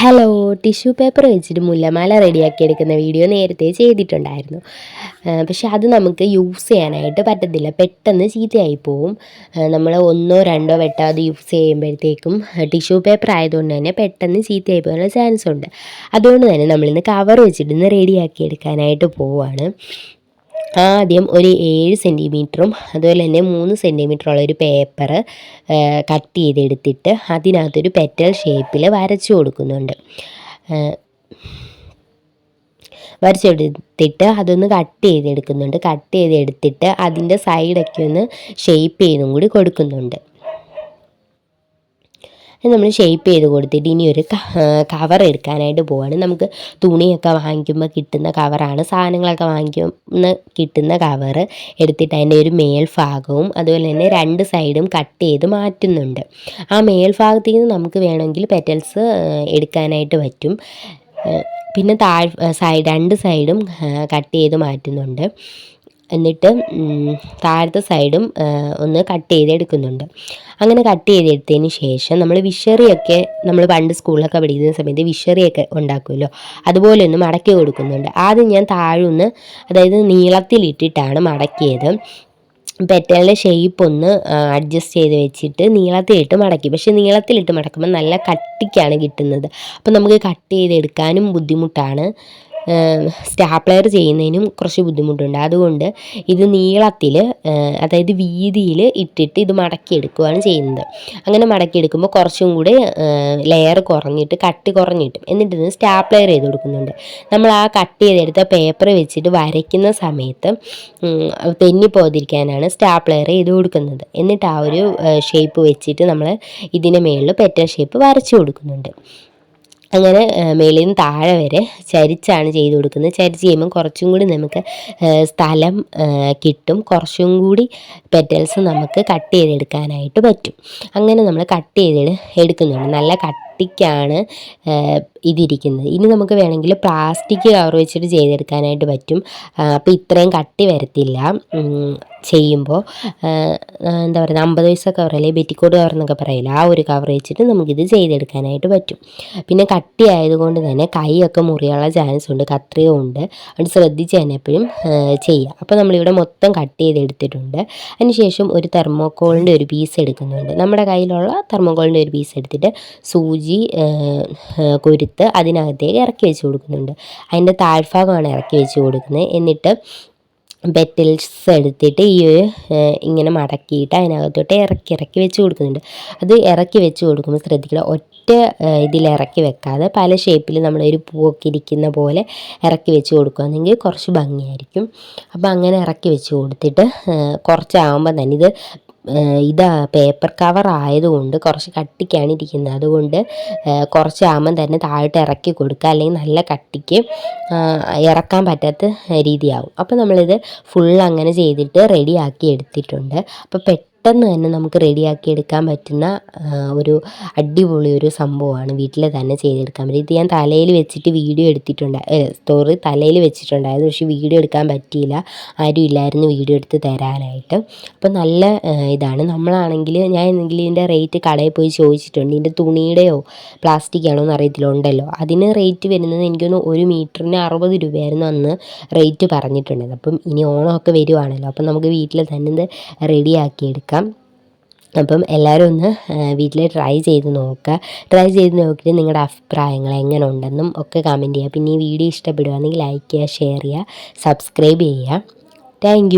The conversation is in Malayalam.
ഹലോ ടിഷ്യൂ പേപ്പർ വെച്ചിട്ട് മുല്ലമാല റെഡിയാക്കി എടുക്കുന്ന വീഡിയോ നേരത്തെ ചെയ്തിട്ടുണ്ടായിരുന്നു. പക്ഷെ അത് നമുക്ക് യൂസ് ചെയ്യാനായിട്ട് പറ്റത്തില്ല. പെട്ടെന്ന് ചീത്തയായി പോവും. നമ്മൾ ഒന്നോ രണ്ടോ വെട്ടോ അത് യൂസ് ചെയ്യുമ്പോഴത്തേക്കും ടിഷ്യൂ പേപ്പർ ആയതുകൊണ്ട് തന്നെ പെട്ടെന്ന് ചീത്തയായി പോകാനുള്ള ചാൻസ് ഉണ്ട്. അതുകൊണ്ട് തന്നെ നമ്മളിന്ന് കവർ വെച്ചിട്ട് ഇന്ന് റെഡിയാക്കി എടുക്കാനായിട്ട് പോവുകയാണ് ആദ്യം ഒരു ഏഴ് സെന്റിമീറ്ററും അതുപോലെ തന്നെ മൂന്ന് സെന്റിമീറ്ററുള്ള ഒരു പേപ്പർ കട്ട് ചെയ്തെടുത്തിട്ട് അതിനകത്തൊരു പെറ്റൽ ഷേപ്പിൽ വരച്ചു കൊടുക്കുന്നുണ്ട്. വരച്ചെടുത്തിട്ട് അതൊന്ന് കട്ട് ചെയ്തെടുക്കുന്നുണ്ട്. കട്ട് ചെയ്തെടുത്തിട്ട് അതിന്റെ സൈഡൊക്കെ ഒന്ന് ഷേപ്പ് ചെയ്തും കൂടി കൊടുക്കുന്നുണ്ട്. നമ്മൾ ഷേപ്പ് ചെയ്ത് കൊടുത്തിട്ട് ഇനി ഒരു കവർ എടുക്കാനായിട്ട് പോവാണ്. നമുക്ക് തുണിയൊക്കെ വാങ്ങിക്കുമ്പോൾ കിട്ടുന്ന കവറാണ് സാധനങ്ങളൊക്കെ വാങ്ങിക്കുന്ന കിട്ടുന്ന കവർ എടുത്തിട്ട് അതിന്റെ ഒരു മേൽഭാഗവും അതുപോലെ തന്നെ രണ്ട് സൈഡും കട്ട് ചെയ്ത് മാറ്റുന്നുണ്ട്. ആ മേൽഭാഗത്തു നിന്ന് നമുക്ക് വേണമെങ്കിൽ പെറ്റൽസ് എടുക്കാനായിട്ട് പറ്റും. പിന്നെ താഴ് സൈഡ് രണ്ട് സൈഡും കട്ട് ചെയ്ത് മാറ്റുന്നുണ്ട്. എന്നിട്ട് താഴത്തെ സൈഡും ഒന്ന് കട്ട് ചെയ്തെടുക്കുന്നുണ്ട്. അങ്ങനെ കട്ട് ചെയ്തെടുത്തതിന് ശേഷം നമ്മൾ വിഷറിയൊക്കെ നമ്മൾ പണ്ട് സ്കൂളിലൊക്കെ പഠിക്കുന്ന സമയത്ത് വിഷറിയൊക്കെ ഉണ്ടാക്കുമല്ലോ. അതുപോലെ ഒന്ന് മടക്കി കൊടുക്കുന്നുണ്ട്. ആദ്യം ഞാൻ താഴൊന്ന് അതായത് നീളത്തിലിട്ടിട്ടാണ് മടക്കിയത്. പെറ്റലിന്റെ ഷേപ്പ് ഒന്ന് അഡ്ജസ്റ്റ് ചെയ്ത് വെച്ചിട്ട് നീളത്തിലിട്ട് മടക്കി. പക്ഷേ നീളത്തിലിട്ട് മടക്കുമ്പോൾ നല്ല കട്ടിക്കാണ് കിട്ടുന്നത്. അപ്പോൾ നമുക്ക് കട്ട് ചെയ്തെടുക്കാനും ബുദ്ധിമുട്ടാണ്. സ്റ്റാപ്ലെയർ ചെയ്യുന്നതിനും കുറച്ച് ബുദ്ധിമുട്ടുണ്ട്. അതുകൊണ്ട് ഇത് നീളത്തിൽ അതായത് വീതിയിൽ ഇട്ടിട്ട് ഇത് മടക്കിയെടുക്കുകയാണ് ചെയ്യുന്നത്. അങ്ങനെ മടക്കിയെടുക്കുമ്പോൾ കുറച്ചും കൂടി ലെയർ കുറഞ്ഞിട്ട് കട്ടി കുറഞ്ഞിട്ട്. എന്നിട്ട് ഇത് സ്റ്റാപ്ലെയർ ചെയ്ത് കൊടുക്കുന്നുണ്ട്. നമ്മൾ ആ കട്ട് ചെയ്തെടുത്ത പേപ്പർ വെച്ചിട്ട് വരയ്ക്കുന്ന സമയത്ത് തെന്നിപ്പോതിരിക്കാനാണ് സ്റ്റാപ്ലെയർ ചെയ്ത് കൊടുക്കുന്നത്. എന്നിട്ട് ആ ഒരു ഷേപ്പ് വെച്ചിട്ട് നമ്മൾ ഇതിന് മേളിൽ പെറ്റൽ ഷേപ്പ് വരച്ചു കൊടുക്കുന്നുണ്ട്. അങ്ങനെ മേളിൽ നിന്ന് താഴെ വരെ ചരിച്ചാണ് ചെയ്ത് കൊടുക്കുന്നത്. ചരിച്ച് ചെയ്യുമ്പം കുറച്ചും കൂടി നമുക്ക് സ്ഥലം കിട്ടും. കുറച്ചും കൂടി പെറ്റൽസ് നമുക്ക് കട്ട് ചെയ്തെടുക്കാനായിട്ട് പറ്റും. അങ്ങനെ നമ്മൾ കട്ട് ചെയ്ത് എടുക്കുന്നുണ്ട്. നല്ല കട്ടിക്കാണ് ഇതിരിക്കുന്നത്. ഇനി നമുക്ക് വേണമെങ്കിൽ പ്ലാസ്റ്റിക് കവർ വെച്ചിട്ട് ചെയ്തെടുക്കാനായിട്ട് പറ്റും. അപ്പോൾ ഇത്രയും കട്ടി വരത്തില്ല. ചെയ്യുമ്പോൾ എന്താ പറയുക അമ്പത് പൈസ കവർ അല്ലെങ്കിൽ ബെറ്റിക്കോട് കവർ എന്നൊക്കെ പറയില്ല ആ ഒരു കവർ വെച്ചിട്ട് നമുക്കിത് ചെയ്തെടുക്കാനായിട്ട് പറ്റും. പിന്നെ കട്ടി ആയതുകൊണ്ട് തന്നെ കൈയൊക്കെ മുറിയാനുള്ള ചാൻസ് ഉണ്ട് കത്രിക ഉണ്ട്. അതുകൊണ്ട് ശ്രദ്ധിച്ച് തന്നെ എപ്പോഴും ചെയ്യുക അപ്പോൾ നമ്മളിവിടെ മൊത്തം കട്ട് ചെയ്തെടുത്തിട്ടുണ്ട്. അതിനുശേഷം ഒരു തെർമോക്കോളിന്റെ ഒരു പീസ് എടുക്കുന്നുണ്ട്. നമ്മുടെ കയ്യിലുള്ള തെർമോക്കോളിന്റെ ഒരു പീസ് എടുത്തിട്ട് സൂചി കൊരുത്ത് അതിനകത്തേക്ക് ഇറക്കി വെച്ച് കൊടുക്കുന്നുണ്ട്. അതിന്റെ താഴ്ഭാഗമാണ് ഇറക്കി വെച്ച് കൊടുക്കുന്നത്. എന്നിട്ട് പെറ്റൽസ് എടുത്തിട്ട് ഈ ഒരു ഇങ്ങനെ മടക്കിയിട്ട് അതിനകത്തോട്ട് ഇറക്കി ഇറക്കി വെച്ച് കൊടുക്കുന്നുണ്ട്. അത് ഇറക്കി വെച്ച് കൊടുക്കുമ്പോൾ ശ്രദ്ധിക്കണം ഒറ്റ ഇതിൽ ഇറക്കി വെക്കാതെ പല ഷേപ്പിൽ നമ്മളൊരു പൂവൊക്കെ ഇരിക്കുന്ന പോലെ ഇറക്കി വെച്ച് കൊടുക്കുകയാണെങ്കിൽ കുറച്ച് ഭംഗിയായിരിക്കും. അപ്പോൾ അങ്ങനെ ഇറക്കി വെച്ച് കൊടുത്തിട്ട് കുറച്ചാകുമ്പോൾ തന്നെ ഇത് ഇത് പേപ്പർ കവർ ആയതുകൊണ്ട് കുറച്ച് കട്ടിക്കാണ് ഇരിക്കുന്നത്. അതുകൊണ്ട് കുറച്ച് കുറച്ചാകുമ്പം തന്നെ താഴോട്ട് ഇറക്കി കൊടുക്കുക. അല്ലെങ്കിൽ നല്ല കട്ടിക്ക് ഇറക്കാൻ പറ്റാത്ത രീതിയാവും. അപ്പോൾ നമ്മളിത് ഫുൾ അങ്ങനെ ചെയ്തിട്ട് റെഡിയാക്കി എടുത്തിട്ടുണ്ട്. അപ്പോൾ പെട്ടെന്ന് പെട്ടെന്ന് തന്നെ നമുക്ക് റെഡിയാക്കി എടുക്കാൻ പറ്റുന്ന ഒരു അടിപൊളി ഒരു സംഭവമാണ് വീട്ടിൽ തന്നെ ചെയ്തെടുക്കാൻ പറ്റും ഇത് ഞാൻ തലയിൽ വെച്ചിട്ട് വീഡിയോ എടുത്തിട്ടുണ്ട് സ്റ്റോറി തലയിൽ വെച്ചിട്ടുണ്ടായിരുന്നു. പക്ഷേ വീഡിയോ എടുക്കാൻ പറ്റിയില്ല. ആരും ഇല്ലായിരുന്നു വീഡിയോ എടുത്ത് തരാനായിട്ട്. അപ്പോൾ നല്ല ഇതാണ്. നമ്മളാണെങ്കിൽ ഞാൻ എന്തെങ്കിലും ഇതിന്റെ റേറ്റ് കടയിൽ പോയി ചോദിച്ചിട്ടുണ്ട്. ഇതിന്റെ തുണിയുടെയോ പ്ലാസ്റ്റിക് ആണോ എന്ന് അറിയത്തില്ല ഉണ്ടല്ലോ. അതിന് റേറ്റ് വരുന്നത് എനിക്കൊന്ന് ഒരു മീറ്ററിന് അറുപത് രൂപയായിരുന്നു അന്ന് റേറ്റ് പറഞ്ഞിട്ടുണ്ടായത് അപ്പം ഇനി ഓണമൊക്കെ വരുവാണല്ലോ. അപ്പം നമുക്ക് വീട്ടിൽ തന്നെ ഇത് റെഡിയാക്കി എടുക്കാം അപ്പം എല്ലാവരും ഒന്ന് വീട്ടിൽ ട്രൈ ചെയ്ത് നോക്കുക. ട്രൈ ചെയ്ത് നോക്കിയിട്ട് നിങ്ങളുടെ അഭിപ്രായങ്ങൾ എങ്ങനെ ഉണ്ടെന്നും ഒക്കെ കമന്റ് ചെയ്യുക. പിന്നെ ഈ വീഡിയോ ഇഷ്ടപ്പെടുകയാണെങ്കിൽ ലൈക്ക് ചെയ്യുക ഷെയർ ചെയ്യുക സബ്സ്ക്രൈബ് ചെയ്യുക. താങ്ക്